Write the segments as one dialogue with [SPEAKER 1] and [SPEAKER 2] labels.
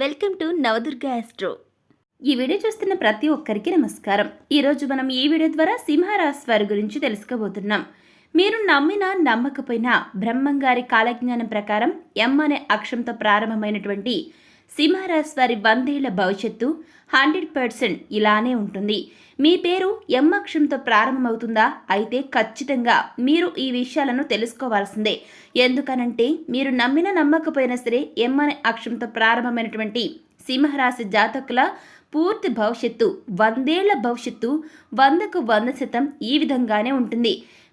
[SPEAKER 1] Welcome to Navadurga astro ఈ video చూస్తున్న ప్రతి ఒక్కరికి నమస్కారం. ఈరోజు మనం ఈ వీడియో ద్వారా సింహరాశి వారి గురించి తెలుసుకోబోతున్నాం. మీరు నమ్మినా నమ్మకపోయినా బ్రహ్మంగారి కాలజ్ఞానం ప్రకారం ఎం అనే అక్షరంతో ప్రారంభమైనటువంటి సింహరాశి వారి వందేళ్ళ భవిష్యత్తు హండ్రెడ్ పర్సెంట్ ఇలానే ఉంటుంది. మీ పేరు ఎం అక్షరంతో ప్రారంభమవుతుందా? అయితే ఖచ్చితంగా మీరు ఈ విషయాలను తెలుసుకోవాల్సిందే. ఎందుకనంటే మీరు నమ్మిన నమ్మకపోయినా సరే ఎం అనే అక్షరంతో ప్రారంభమైనటువంటి సింహరాశి జాతకుల పూర్తి భవిష్యత్తు వందేళ్ళ భవిష్యత్తు వందకు వంద శాతం ఈ విధంగానే ఉంటుంది.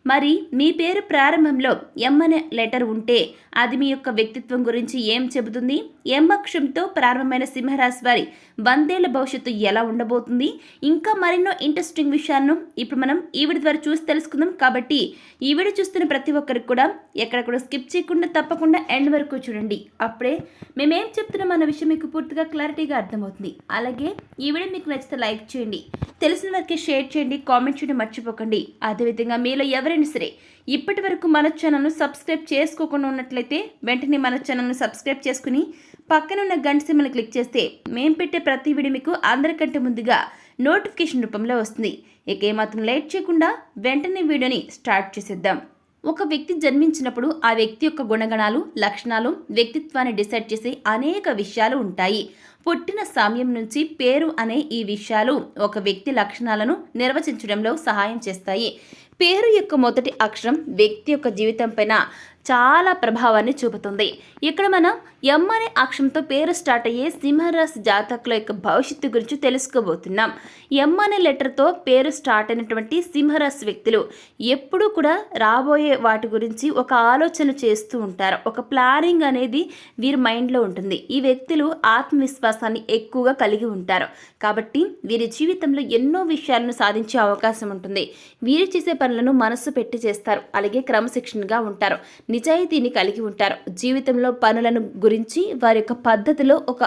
[SPEAKER 1] మరి మీ పేరు ప్రారంభంలో ఎం అనే లెటర్ ఉంటే అది మీ యొక్క వ్యక్తిత్వం గురించి ఏం చెబుతుంది? ఎం అక్షంతో ప్రారంభమైన సింహరాశి వారి వందేళ్ళ భవిష్యత్తు ఎలా ఉండబోతుంది? ఇంకా మరెన్నో ఇంట్రెస్టింగ్ విషయాలను ఇప్పుడు మనం ఈవిడ ద్వారా చూసి తెలుసుకుందాం. కాబట్టి ఈవిడ చూస్తున్న ప్రతి ఒక్కరికి కూడా ఎక్కడ కూడా స్కిప్ చేయకుండా తప్పకుండా ఎండ్ వరకు చూడండి. అప్పుడే మేమేం చెప్తున్నాం అన్న విషయం మీకు పూర్తిగా క్లారిటీగా అర్థమవుతుంది. అలాగే ఈ వీడియో మీకు నచ్చితే లైక్ చేయండి. తెలిసిన వారికి షేర్ చేయండి కామెంట్ చేయడం మర్చిపోకండి. అదేవిధంగా మీలో ఎవరైనా సరే ఇప్పటి వరకు మన ఛానల్ను సబ్స్క్రైబ్ చేసుకోకుండా ఉన్నట్లయితే వెంటనే మన ఛానల్ను సబ్స్క్రైబ్ చేసుకుని పక్కనున్న గంట సిమ్మను క్లిక్ చేస్తే మేము పెట్టే ప్రతి వీడియో మీకు అందరికంటే ముందుగా నోటిఫికేషన్ రూపంలో వస్తుంది. ఇక ఏమాత్రం లేట్ చేయకుండా వెంటనే వీడియోని స్టార్ట్ చేసేద్దాం. ఒక వ్యక్తి జన్మించినప్పుడు ఆ వ్యక్తి యొక్క గుణగణాలు లక్షణాలు వ్యక్తిత్వాన్ని డిసైడ్ చేసే అనేక విషయాలు ఉంటాయి. పుట్టిన సమయం నుంచి పేరు అనే ఈ విషయాలు ఒక వ్యక్తి లక్షణాలను నిర్వచించడంలో సహాయం చేస్తాయి. పేరు యొక్క మొదటి అక్షరం వ్యక్తి యొక్క జీవితం పైన చాలా ప్రభావాన్ని చూపుతుంది. ఇక్కడ మనం ఎం అనే అక్షరంతో పేరు స్టార్ట్ అయ్యే సింహరాశి జాతకుల యొక్క భవిష్యత్తు గురించి తెలుసుకోబోతున్నాం. ఎం అనే లెటర్తో పేరు స్టార్ట్ అయినటువంటి సింహరాశి వ్యక్తులు ఎప్పుడూ కూడా రాబోయే వాటి గురించి ఒక ఆలోచన చేస్తూ ఉంటారు. ఒక ప్లానింగ్ అనేది వీరి మైండ్లో ఉంటుంది. ఈ వ్యక్తులు ఆత్మవిశ్వాసాన్ని ఎక్కువగా కలిగి ఉంటారు. కాబట్టి వీరి జీవితంలో ఎన్నో విషయాలను సాధించే అవకాశం ఉంటుంది. వీరు చేసే పనులను మనస్సు పెట్టి చేస్తారు. అలాగే క్రమశిక్షణగా ఉంటారు. నిజాయితీని కలిగి ఉంటారు. జీవితంలో పనులను గురించి వారి యొక్క పద్ధతిలో ఒక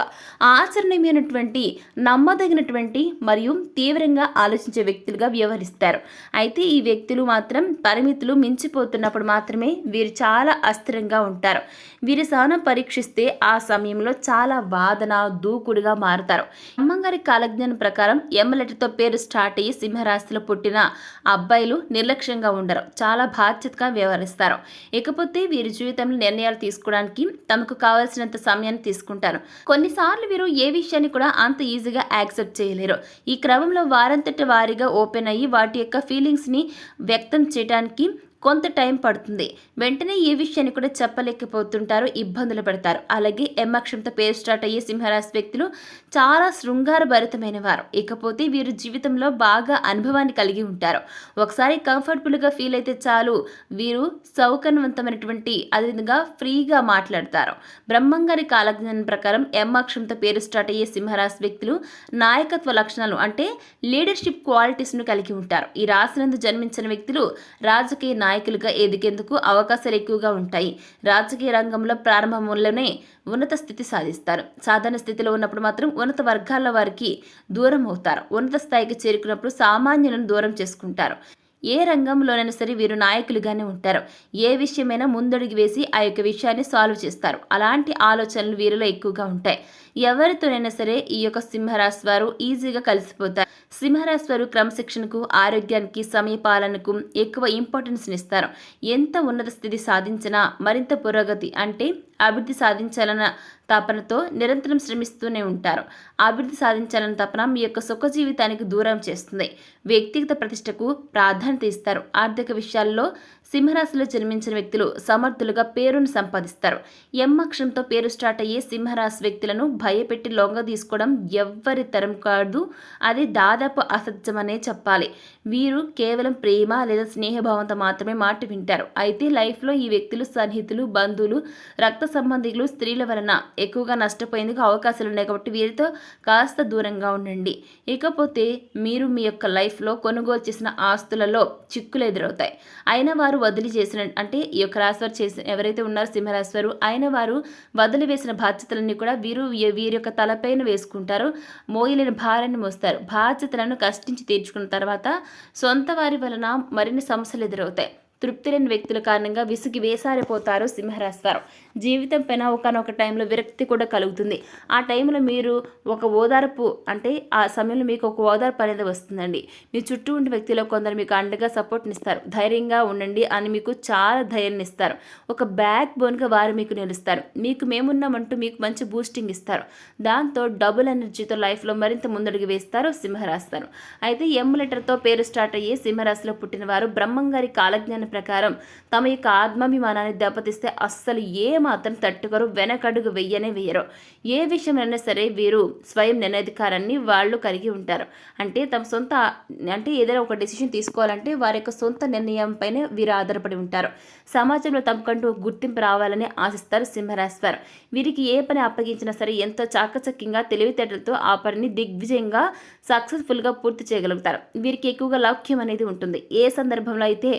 [SPEAKER 1] ఆచరణీయమైనటువంటి నమ్మదగినటువంటి మరియు తీవ్రంగా ఆలోచించే వ్యక్తులుగా వ్యవహరిస్తారు. అయితే ఈ వ్యక్తులు మాత్రం పరిమితులు మించిపోతున్నప్పుడు మాత్రమే వీరు చాలా అస్థిరంగా ఉంటారు. వీరి సహనం పరీక్షిస్తే ఆ సమయంలో చాలా వాదన దూకుడుగా మారుతారు. అమ్మగారి కాలజ్ఞానం ప్రకారం ఎమ్మలెటతో పేరు స్టార్ట్ అయ్యి సింహరాశిలో పుట్టిన అబ్బాయిలు నిర్లక్ష్యంగా ఉండరు. చాలా బాధ్యతగా వ్యవహరిస్తారు. ఇకపోతే వీరి జీవితంలో నిర్ణయాలు తీసుకోవడానికి తమకు కావాల్సినంత సమయాన్ని తీసుకుంటారు. కొన్నిసార్లు వీరు ఏ విషయాన్ని కూడా అంత ఈజీగా యాక్సెప్ట్ చేయలేరు. ఈ క్రమంలో వారంతటి వారిగా ఓపెన్ అయ్యి వాటి యొక్క ఫీలింగ్స్ని వ్యక్తం చేయడానికి కొంత టైం పడుతుంది. వెంటనే ఏ విషయాన్ని కూడా చెప్పలేకపోతుంటారు ఇబ్బందులు పడతారు. అలాగే ఎమ్మక్షంతో పేరు స్టార్ట్ అయ్యే సింహరాశి వ్యక్తులు చాలా శృంగారభరితమైన వారు ఇకపోతే వీరు జీవితంలో బాగా అనుభవాన్ని కలిగి ఉంటారు. ఒకసారి కంఫర్టబుల్గా ఫీల్ అయితే చాలు. వీరు సౌకర్యవంతమైనటువంటి అదేవిధంగా ఫ్రీగా మాట్లాడతారు. బ్రహ్మంగారి కాలజ్ఞానం ప్రకారం ఎం అక్షరంతో పేరు స్టార్ట్ అయ్యే సింహరాశి వ్యక్తులు నాయకత్వ లక్షణాలు అంటే లీడర్షిప్ క్వాలిటీస్ను కలిగి ఉంటారు. ఈ రాశినందు జన్మించిన వ్యక్తులు రాజకీయ నాయకులుగా ఎదిగేందుకు అవకాశాలు ఎక్కువగా ఉంటాయి. రాజకీయ రంగంలో ప్రారంభంలోనే ఉన్నత స్థితి సాధిస్తారు. సాధారణ స్థితిలో ఉన్నప్పుడు మాత్రం ఉన్నత వర్గాల వారికి దూరం అవుతారు. ఉన్నత స్థాయికి చేరుకున్నప్పుడు సామాన్యులను దూరం చేసుకుంటారు. ఏ రంగంలోనైనా సరే వీరు నాయకులుగానే ఉంటారు. ఏ విషయమైనా ముందడుగు వేసి ఆ యొక్క విషయాన్ని సాల్వ్ చేస్తారు. అలాంటి ఆలోచనలు వీరిలో ఎక్కువగా ఉంటాయి. ఎవరితోనైనా సరే ఈ యొక్క సింహరాశి వారు ఈజీగా కలిసిపోతారు. సింహరాశి వారు క్రమశిక్షణకు ఆరోగ్యానికి సమయపాలనకు ఎక్కువ ఇంపార్టెన్స్ ఇస్తారు. ఎంత ఉన్నత స్థితి సాధించినా మరింత పురోగతి అంటే అభివృద్ధి సాధించాలన్న తపనతో నిరంతరం శ్రమిస్తూనే ఉంటారు. అభివృద్ధి సాధించాలన్న తపన మీ యొక్క సుఖ జీవితానికి దూరం చేస్తుంది. వ్యక్తిగత ప్రతిష్టకు ప్రాధాన్యత ఇస్తారు. ఆర్థిక విషయాల్లో సింహరాశిలో జన్మించిన వ్యక్తులు సమర్థులుగా పేరును సంపాదిస్తారు. ఎం పేరు స్టార్ట్ అయ్యే సింహరాశి వ్యక్తులను భయపెట్టి లొంగ తీసుకోవడం ఎవ్వరి తరం కాదు. అది దాదాపు అసత్యమనే చెప్పాలి. వీరు కేవలం ప్రేమ లేదా స్నేహభావంతో మాత్రమే మాట వింటారు. అయితే లైఫ్లో ఈ వ్యక్తులు సన్నిహితులు బంధువులు రక్త సంబంధికులు స్త్రీల వలన ఎక్కువగా నష్టపోయేందుకు అవకాశాలు ఉన్నాయి కాబట్టి వీరితో కాస్త దూరంగా ఉండండి. ఇకపోతే మీరు మీ యొక్క లైఫ్లో కొనుగోలు చేసిన ఆస్తులలో చిక్కులు ఎదురవుతాయి. అయిన వారు వదిలి చేసిన అంటే ఈ యొక్క రాశివారు చేసిన ఎవరైతే ఉన్నారో సింహరాశివారు ఆయన వారు వదిలివేసిన బాధ్యతలన్నీ కూడా వీరు వీరి యొక్క తలపైన వేసుకుంటారు. మోయలేని భారాన్ని మోస్తారు. బాధ్యతలను కష్టించి తీర్చుకున్న తర్వాత సొంత వారి వలన మరిన్ని సమస్యలు ఎదురవుతాయి. తృప్తి లేని వ్యక్తుల కారణంగా విసిగి వేసారిపోతారు సింహరాశివారు. జీవితం పైన ఒకనొక టైంలో విరక్తి కూడా కలుగుతుంది. ఆ టైంలో మీరు ఒక ఓదార్పు అంటే ఆ సమయంలో మీకు ఒక ఓదార్పు అనేది వస్తుందండి. మీ చుట్టూ ఉండే వ్యక్తిలో కొందరు మీకు అండగా సపోర్ట్ని ఇస్తారు. ధైర్యంగా ఉండండి అని మీకు చాలా ధైర్యాన్ని ఇస్తారు. ఒక బ్యాక్ బోన్గా వారు మీకు నిలుస్తారు. మీకు మేమున్నామంటూ మీకు మంచి బూస్టింగ్ ఇస్తారు. దాంతో డబుల్ ఎనర్జీతో లైఫ్లో మరింత ముందడుగు వేస్తారు సింహరాస్తారు అయితే ఎం లెటర్తో పేరు స్టార్ట్ అయ్యే సింహరాశిలో పుట్టిన వారు బ్రహ్మంగారి కాలజ్ఞాన ప్రకారం తమ యొక్క ఆత్మాభిమానాన్ని దెబ్బతీస్తే అస్సలు ఏ మాత్రం తట్టుకోరు వెనకడుగు వెయ్యనే వేయరు ఏ విషయంలోనైనా సరే వీరు స్వయం నిర్ణయాధికారాన్ని వాళ్ళు కలిగి ఉంటారు. అంటే తమ సొంత అంటే ఏదైనా ఒక డెసిషన్ తీసుకోవాలంటే వారి యొక్క సొంత నిర్ణయం పైన వీరు ఆధారపడి ఉంటారు. సమాజంలో తమకంటూ గుర్తింపు రావాలని ఆశిస్తారు సింహరాశ్వర్. వీరికి ఏ పని అప్పగించినా సరే ఎంతో చాకచక్యంగా తెలివితేటలతో ఆ పనిని దిగ్విజయంగా సక్సెస్ఫుల్గా పూర్తి చేయగలుగుతారు. వీరికి ఎక్కువగా లౌక్యం అనేది ఉంటుంది. ఏ సందర్భంలో అయితే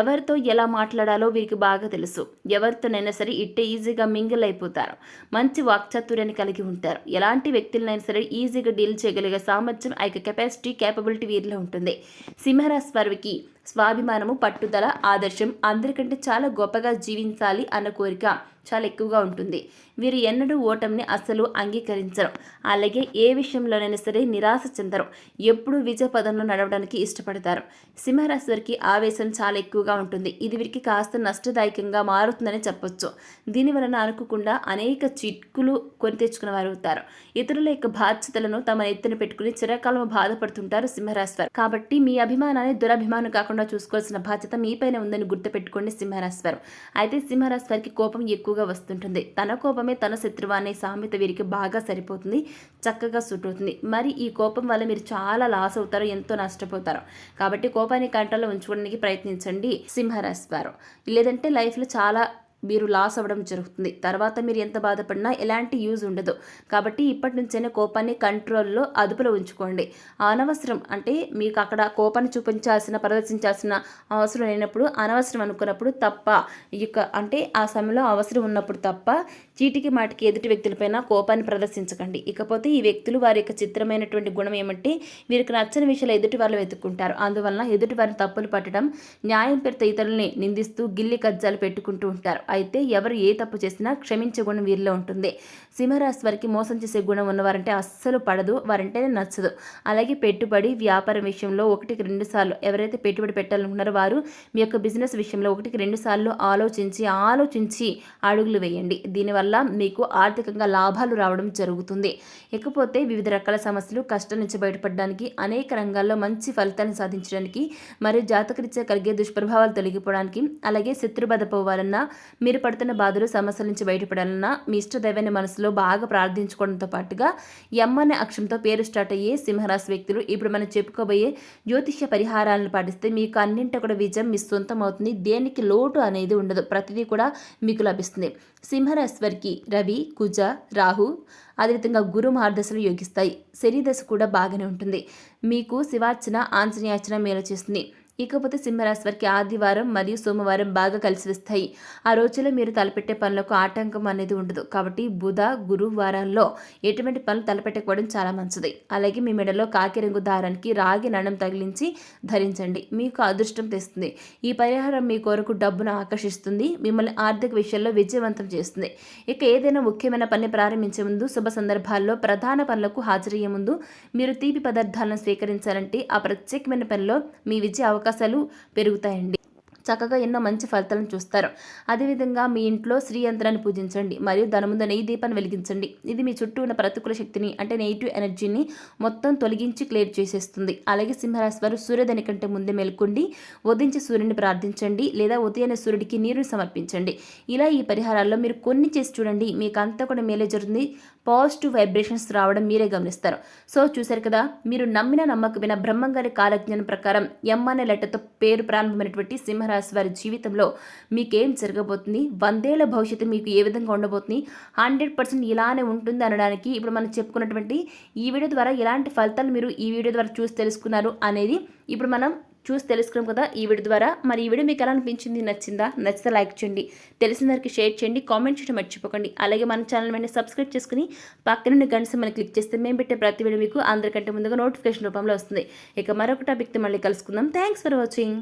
[SPEAKER 1] ఎవరితో ఎలా మాట్లాడాలో వీరికి బాగా తెలుసు. ఎవరితోనైనా సరే ఇట్టే ఈజీగా మింగిల్ అయిపోతారు. మంచి వాక్చాతుర్యాన్ని కలిగి ఉంటారు. ఎలాంటి వ్యక్తులనైనా సరే ఈజీగా డీల్ చేయగలిగే సామర్థ్యం ఆ యొక్క కెపాసిటీ కేపబిలిటీ వీరిలో ఉంటుంది. సింహరాశి వారికి స్వాభిమానము పట్టుదల ఆదర్శం అందరికంటే చాలా గొప్పగా జీవించాలి అన్న కోరిక చాలా ఎక్కువగా ఉంటుంది. వీరు ఎన్నడూ ఓటమిని అస్సలు అంగీకరించరు. అలాగే ఏ విషయంలోనైనా సరే నిరాశ చెందరు. ఎప్పుడూ విజయ పదంలో నడవడానికి ఇష్టపడతారు. సింహరాశి వారికి ఆవేశం చాలా ఎక్కువగా ఉంటుంది. ఇది వీరికి కాస్త నష్టదాయకంగా మారుతుందని చెప్పొచ్చు. దీని వలన అనుకోకుండా అనేక చిక్కులు కొని తెచ్చుకున్న వారు అవుతారు. ఇతరుల యొక్క బాధ్యతలను తమ ఎత్తున పెట్టుకుని చిరకాలం బాధపడుతుంటారు సింహరాశి వారు కాబట్టి మీ అభిమానాన్ని దురభిమానం కాకుండా చూసుకోవాల్సిన బాధ్యత మీపైనే ఉందని గుర్తుపెట్టుకోండి సింహరాశివారు. అయితే సింహరాశివారికి కోపం ఎక్కువగా వస్తుంటుంది. తన కోపమే తన శత్రువు అనే సామెత వీరికి బాగా సరిపోతుంది చక్కగా సూట్ అవుతుంది. మరి ఈ కోపం వల్ల మీరు చాలా లాస్ అవుతారు ఎంతో నష్టపోతారు. కాబట్టి కోపాన్ని కంట్రోల్లో ఉంచుకోవడానికి ప్రయత్నించండి సింహరాశివారు. లేదంటే లైఫ్లో చాలా మీరు లాస్ అవ్వడం జరుగుతుంది. తర్వాత మీరు ఎంత బాధపడినా ఎలాంటి యూజ్ ఉండదు. కాబట్టి ఇప్పటి నుంచైనా కోపాన్ని కంట్రోల్లో అదుపులో ఉంచుకోండి. అనవసరం అంటే మీకు అక్కడ కోపాన్ని చూపించాల్సిన ప్రదర్శించాల్సిన అవసరం లేనప్పుడు అనవసరం అనుకున్నప్పుడు తప్ప ఇక అంటే ఆ సమయంలో అవసరం ఉన్నప్పుడు తప్ప చీటికి మాటికి ఎదుటి వ్యక్తులపైన కోపాన్ని ప్రదర్శించకండి. ఇకపోతే ఈ వ్యక్తులు వారి యొక్క చిత్రమైనటువంటి గుణం ఏమంటే వీరికి నచ్చని విషయాలు ఎదుటి వాళ్ళు వెతుక్కుంటారు. అందువలన ఎదుటి వారిని తప్పులు పట్టడం న్యాయం పెడితే ఇతరులని నిందిస్తూ గిల్లి కజ్జాలు పెట్టుకుంటూ ఉంటారు. అయితే ఎవరు ఏ తప్పు చేసినా క్షమించే గుణం వీరిలో ఉంటుంది. సింహరాశి వారికి మోసం చేసే గుణం ఉన్నవారంటే అస్సలు పడదు వారంటేనే నచ్చదు. అలాగే పెట్టుబడి వ్యాపారం విషయంలో ఒకటికి రెండు సార్లు ఎవరైతే పెట్టుబడి పెట్టాలనుకున్నారో వారు మీ యొక్క బిజినెస్ విషయంలో ఒకటికి రెండు సార్లు ఆలోచించి ఆలోచించి అడుగులు వేయండి. దీనివల్ల మీకు ఆర్థికంగా లాభాలు రావడం జరుగుతుంది. ఇకపోతే వివిధ రకాల సమస్యలు కష్టం నుంచి బయటపడడానికి అనేక రంగాల్లో మంచి ఫలితాలను సాధించడానికి మరియు జాతకరీత్యా కలిగే దుష్ప్రభావాలు తొలగిపోవడానికి అలాగే శత్రుబాధ పోవాలన్నా మీరు పడుతున్న బాధలు సమస్యల నుంచి బయటపడాలన్నా మీ ఇష్టదైవాన్ని మనసులో బాగా ప్రార్థించుకోవడంతో పాటుగా ఎమ్ అనే అక్షరంతో పేరు స్టార్ట్ అయ్యే సింహరాశి వ్యక్తులు ఇప్పుడు మనం చెప్పుకోబోయే జ్యోతిష్య పరిహారాలను పాటిస్తే మీకు అన్నింటి కూడా విజయం మీ సొంతం అవుతుంది. దేనికి లోటు అనేది ఉండదు. ప్రతిదీ కూడా మీకు లభిస్తుంది. సింహరాశి రవి కుజ రాహు అదేవిధంగా గురు మార్దశలు యోగిస్తాయి. శని కూడా బాగానే ఉంటుంది. మీకు శివార్చన ఆంజనేయార్చన మేలు చేస్తుంది. ఇకపోతే సింహరాశి వారికి ఆదివారం మరియు సోమవారం బాగా కలిసి వస్తాయి. ఆ రోజుల్లో మీరు తలపెట్టే పనులకు ఆటంకం అనేది ఉండదు. కాబట్టి బుధ గురు వారాల్లో ఎటువంటి పనులు తలపెట్టకపోవడం చాలా మంచిది. అలాగే మీ మెడలో కాకిరంగు దారానికి రాగి నడం తగిలించి ధరించండి. మీకు అదృష్టం తెస్తుంది. ఈ పరిహారం మీ కొరకు డబ్బును ఆకర్షిస్తుంది. మిమ్మల్ని ఆర్థిక విషయాల్లో విజయవంతం చేస్తుంది. ఇక ఏదైనా ముఖ్యమైన పని ప్రారంభించే ముందు శుభ సందర్భాల్లో ప్రధాన పనులకు హాజరయ్యే ముందు మీరు తీపి పదార్థాలను స్వీకరించాలంటే ఆ ప్రత్యేకమైన పనిలో మీ విజయ అవకాశం అవకాశాలు పెరుగుతాయండి. చక్కగా ఎన్నో మంచి ఫలితాలను చూస్తారు. అదేవిధంగా మీ ఇంట్లో శ్రీ యంత్రాన్ని పూజించండి. మరియు దాని ముందు నెయ్యి దీపాన్ని వెలిగించండి. ఇది మీ చుట్టూ ఉన్న ప్రతికూల శక్తిని అంటే నెగిటివ్ ఎనర్జీని మొత్తం తొలగించి క్లియర్ చేసేస్తుంది. అలాగే సింహరాశి వారు సూర్యోదయం కంటే ముందే మేల్కొండి. ఉదయించి సూర్యుని ప్రార్థించండి. లేదా ఉదయాన్నే సూర్యుడికి నీరుని సమర్పించండి. ఇలా ఈ పరిహారాల్లో మీరు కొన్ని చేసి చూడండి. మీకు అంతా కూడా మేలే జరుగుతుంది. పాజిటివ్ వైబ్రేషన్స్ రావడం మీరే గమనిస్తారు. సో చూశారు కదా మీరు నమ్మిన నమ్మకమైన బ్రహ్మంగారి కాలజ్ఞానం ప్రకారం ఎం అనే లెటర్తో పేరు ప్రారంభమైనటువంటి సింహరాశి వారి జీవితంలో మీకేం జరగబోతుంది? వందేళ్ళ భవిష్యత్తు మీకు ఏ విధంగా ఉండబోతుంది? హండ్రెడ్ పర్సెంట్ ఇలానే ఉంటుంది అనడానికి ఇప్పుడు మనం చెప్పుకున్నటువంటి ఈ వీడియో ద్వారా ఎలాంటి ఫలితాలు మీరు ఈ వీడియో ద్వారా చూసి తెలుసుకున్నారు అనేది ఇప్పుడు మనం చూసి తెలుసుకున్నాం కదా ఈ వీడియో ద్వారా. మరి ఈ వీడియో మీకు ఎలా అనిపించింది? నచ్చిందా? నచ్చితే లైక్ చేయండి. తెలిసిన వారికి షేర్ చేయండి. కామెంట్ చేయడం మర్చిపోకండి. అలాగే మన ఛానల్ మీద సబ్స్క్రైబ్ చేసుకుని పక్కన గంట మనం క్లిక్ చేస్తే మేము పెట్టే ప్రతి వీడియో మీకు అందరికంటే ముందుగా నోటిఫికేషన్ రూపంలో వస్తుంది. ఇక మరొక టాపిక్తో మళ్ళీ కలుసుకుందాం. Thanks for watching